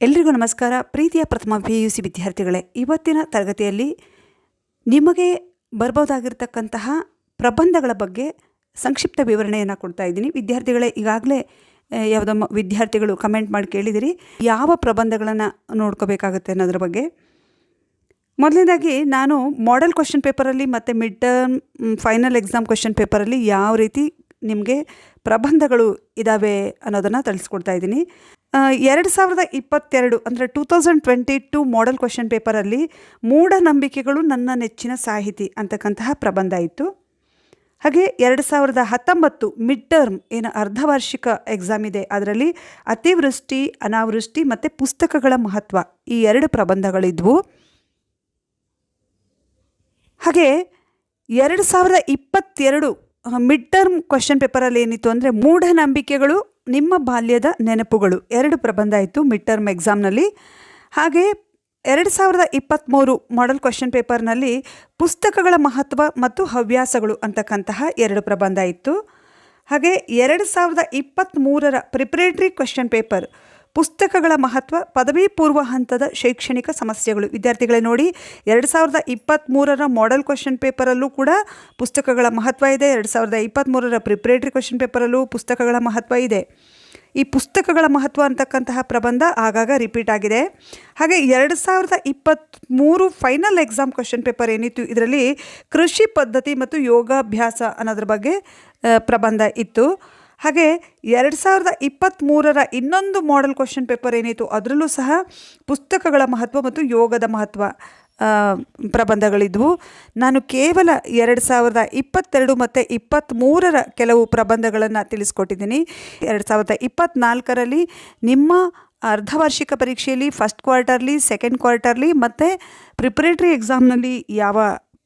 ಎಲ್ರಿಗೂ ನಮಸ್ಕಾರ. ಪ್ರೀತಿಯ ಪ್ರಥಮ ಪಿ ಯು ಸಿ ವಿದ್ಯಾರ್ಥಿಗಳೇ, ಇವತ್ತಿನ ತರಗತಿಯಲ್ಲಿ ನಿಮಗೆ ಬರ್ಬೋದಾಗಿರ್ತಕ್ಕಂತಹ ಪ್ರಬಂಧಗಳ ಬಗ್ಗೆ ಸಂಕ್ಷಿಪ್ತ ವಿವರಣೆಯನ್ನು ಕೊಡ್ತಾ ಇದ್ದೀನಿ. ವಿದ್ಯಾರ್ಥಿಗಳೇ, ಈಗಾಗಲೇ ಯಾವುದೋ ವಿದ್ಯಾರ್ಥಿಗಳು ಕಮೆಂಟ್ ಮಾಡಿ ಕೇಳಿದಿರಿ. ಯಾವ ಪ್ರಬಂಧಗಳನ್ನು ನೋಡ್ಕೋಬೇಕಾಗುತ್ತೆ ಅನ್ನೋದ್ರ ಬಗ್ಗೆ. ಮೊದಲನೇದಾಗಿ, ನಾನು ಮಾಡೆಲ್ ಕ್ವಶನ್ ಪೇಪರಲ್ಲಿ ಮತ್ತು mid term final exam question ಪೇಪರಲ್ಲಿ ಯಾವ ರೀತಿ ನಿಮಗೆ ಪ್ರಬಂಧಗಳು ಇದ್ದಾವೆ ಅನ್ನೋದನ್ನು ತಿಳಿಸ್ಕೊಡ್ತಾ ಇದ್ದೀನಿ. ಎರಡು ಸಾವಿರದ ಇಪ್ಪತ್ತೆರಡು ಅಂದರೆ two thousand twenty two model question ಪೇಪರಲ್ಲಿ ಮೂಢನಂಬಿಕೆಗಳು ನನ್ನ ನೆಚ್ಚಿನ ಸಾಹಿತಿ ಅಂತಕ್ಕಂತಹ ಪ್ರಬಂಧ ಇತ್ತು. ಹಾಗೆ ಎರಡು ಸಾವಿರದ ಹತ್ತೊಂಬತ್ತು ಮಿಡ್ ಟರ್ಮ್ ಏನು ಅರ್ಧವಾರ್ಷಿಕ ಎಕ್ಸಾಮ್ ಇದೆ, ಅದರಲ್ಲಿ ಅತಿವೃಷ್ಟಿ, ಅನಾವೃಷ್ಟಿ ಮತ್ತು ಪುಸ್ತಕಗಳ ಮಹತ್ವ ಈ ಎರಡು ಪ್ರಬಂಧಗಳಿದ್ವು. ಹಾಗೆ ಎರಡು ಸಾವಿರದ ಇಪ್ಪತ್ತೆರಡು ಮಿಡ್ ಟರ್ಮ್ ಕ್ವಶನ್ ಪೇಪರಲ್ಲಿ ಏನಿತ್ತು ಅಂದರೆ ಮೂಢನಂಬಿಕೆಗಳು ನಿಮ್ಮ ಬಾಲ್ಯದ ನೆನಪುಗಳು. ಎರಡು ಪ್ರಬಂಧ ಇತ್ತು ಮಿಡ್ ಟರ್ಮ್ ಎಕ್ಸಾಮ್ನಲ್ಲಿ ಹಾಗೆ ಎರಡು ಸಾವಿರದ ಇಪ್ಪತ್ತ್ಮೂರು ಮಾಡೆಲ್ ಕ್ವಶನ್ ಪೇಪರ್ನಲ್ಲಿ ಪುಸ್ತಕಗಳ ಮಹತ್ವ ಮತ್ತು ಹವ್ಯಾಸಗಳು ಅಂತಕ್ಕಂತಹ ಎರಡು ಪ್ರಬಂಧ ಇತ್ತು. ಹಾಗೆ ಎರಡು ಸಾವಿರದ ಇಪ್ಪತ್ತ್ಮೂರರ ಪ್ರಿಪ್ರೇಟ್ರಿ ಕ್ವಶನ್ ಪೇಪರ್ ಪುಸ್ತಕಗಳ ಮಹತ್ವ, ಪದವಿ ಪೂರ್ವ ಹಂತದ ಶೈಕ್ಷಣಿಕ ಸಮಸ್ಯೆಗಳು. ವಿದ್ಯಾರ್ಥಿಗಳೇ ನೋಡಿ, ಎರಡು ಸಾವಿರದ ಇಪ್ಪತ್ತ್ಮೂರರ ಮಾಡೆಲ್ ಕ್ವಶನ್ ಪೇಪರಲ್ಲೂ ಕೂಡ ಪುಸ್ತಕಗಳ ಮಹತ್ವ ಇದೆ. ಎರಡು ಸಾವಿರದ ಇಪ್ಪತ್ತ್ಮೂರರ ಪ್ರಿಪ್ರೇಟ್ರಿ ಕ್ವಶನ್ ಪೇಪರಲ್ಲೂ ಪುಸ್ತಕಗಳ ಮಹತ್ವ ಇದೆ. ಈ ಪುಸ್ತಕಗಳ ಮಹತ್ವ ಅಂತಕ್ಕಂತಹ ಪ್ರಬಂಧ ಆಗಾಗ ರಿಪೀಟ್ ಆಗಿದೆ. ಹಾಗೆ ಎರಡು ಸಾವಿರದ ಇಪ್ಪತ್ತ್ಮೂರು ಫೈನಲ್ ಎಕ್ಸಾಮ್ ಕ್ವಶನ್ ಪೇಪರ್ ಏನಿತ್ತು, ಇದರಲ್ಲಿ ಕೃಷಿ ಪದ್ಧತಿ ಮತ್ತು ಯೋಗಾಭ್ಯಾಸ ಅನ್ನೋದ್ರ ಬಗ್ಗೆ ಪ್ರಬಂಧ ಇತ್ತು. ಹಾಗೆ ಎರಡು ಸಾವಿರದ ಇಪ್ಪತ್ತ್ಮೂರರ ಇನ್ನೊಂದು ಮಾಡೆಲ್ ಕ್ವಶನ್ ಪೇಪರ್ ಏನಿತ್ತು, ಅದರಲ್ಲೂ ಸಹ ಪುಸ್ತಕಗಳ ಮಹತ್ವ ಮತ್ತು ಯೋಗದ ಮಹತ್ವ ಪ್ರಬಂಧಗಳಿದ್ವು. ನಾನು ಕೇವಲ ಎರಡು ಸಾವಿರದ ಇಪ್ಪತ್ತೆರಡು ಮತ್ತು ಇಪ್ಪತ್ತ್ಮೂರರ ಕೆಲವು ಪ್ರಬಂಧಗಳನ್ನು ತಿಳಿಸ್ಕೊಟ್ಟಿದ್ದೀನಿ. ಎರಡು ಸಾವಿರದ ಇಪ್ಪತ್ತ್ನಾಲ್ಕರಲ್ಲಿ ನಿಮ್ಮ ಅರ್ಧವಾರ್ಷಿಕ ಪರೀಕ್ಷೆಯಲ್ಲಿ ಫಸ್ಟ್ ಕ್ವಾರ್ಟರ್ಲಿ ಸೆಕೆಂಡ್ ಕ್ವಾರ್ಟರ್ಲಿ ಮತ್ತು ಪ್ರಿಪ್ರೇಟ್ರಿ ಎಕ್ಸಾಮ್ನಲ್ಲಿ ಯಾವ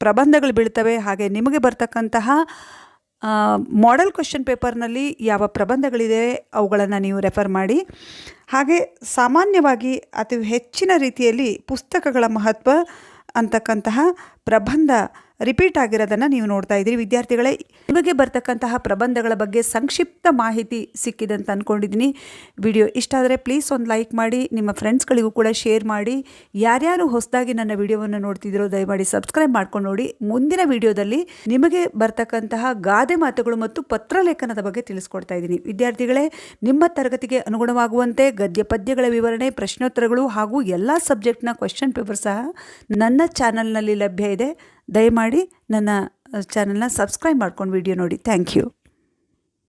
ಪ್ರಬಂಧಗಳು ಬೀಳ್ತವೆ, ಹಾಗೆ ನಿಮಗೆ ಬರ್ತಕ್ಕಂತಹ ಮಾಡೆಲ್ ಕ್ವೆಶನ್ ಪೇಪರ್ನಲ್ಲಿ ಯಾವ ಪ್ರಬಂಧಗಳಿದೆ ಅವುಗಳನ್ನು ನೀವು ರೆಫರ್ ಮಾಡಿ. ಹಾಗೆ ಸಾಮಾನ್ಯವಾಗಿ ಅತಿ ಹೆಚ್ಚಿನ ರೀತಿಯಲ್ಲಿ ಪುಸ್ತಕಗಳ ಮಹತ್ವ ಅಂತಕ್ಕಂತಹ ಪ್ರಬಂಧ ರಿಪೀಟ್ ಆಗಿರೋದನ್ನು ನೀವು ನೋಡ್ತಾ ಇದ್ದೀರಿ. ವಿದ್ಯಾರ್ಥಿಗಳೇ, ನಿಮಗೆ ಬರ್ತಕ್ಕಂತಹ ಪ್ರಬಂಧಗಳ ಬಗ್ಗೆ ಸಂಕ್ಷಿಪ್ತ ಮಾಹಿತಿ ಸಿಕ್ಕಿದೆ ಅಂತ ಅಂದ್ಕೊಂಡಿದ್ದೀನಿ ವಿಡಿಯೋ ಇಷ್ಟ ಆದರೆ ಪ್ಲೀಸ್ ಒಂದು ಲೈಕ್ ಮಾಡಿ, ನಿಮ್ಮ ಫ್ರೆಂಡ್ಸ್ಗಳಿಗೂ ಕೂಡ ಶೇರ್ ಮಾಡಿ. ಯಾರ್ಯಾರು ಹೊಸದಾಗಿ ನನ್ನ ವಿಡಿಯೋವನ್ನು ನೋಡ್ತಿದ್ದೀರೋ ದಯಮಾಡಿ ಸಬ್ಸ್ಕ್ರೈಬ್ ಮಾಡ್ಕೊಂಡು ನೋಡಿ. ಮುಂದಿನ ವಿಡಿಯೋದಲ್ಲಿ ನಿಮಗೆ ಬರ್ತಕ್ಕಂತಹ ಗಾದೆ ಮಾತುಗಳು ಮತ್ತು ಪತ್ರಲೇಖನದ ಬಗ್ಗೆ ತಿಳಿಸ್ಕೊಡ್ತಾ ಇದ್ದೀನಿ. ವಿದ್ಯಾರ್ಥಿಗಳೇ, ನಿಮ್ಮ ತರಗತಿಗೆ ಅನುಗುಣವಾಗುವಂತೆ ಗದ್ಯ ಪದ್ಯಗಳ ವಿವರಣೆ, ಪ್ರಶ್ನೋತ್ತರಗಳು ಹಾಗೂ ಎಲ್ಲ ಸಬ್ಜೆಕ್ಟ್ನ ಕ್ವಶನ್ ಪೇಪರ್ ಸಹ ನನ್ನ ಚಾನಲ್ನಲ್ಲಿ ಲಭ್ಯ ಇದೆ. ದಯಮಾಡಿ ನನ್ನ ಚಾನಲ್ನ ಸಬ್ಸ್ಕ್ರೈಬ್ ಮಾಡ್ಕೊಂಡು ವಿಡಿಯೋ ನೋಡಿ. Thank you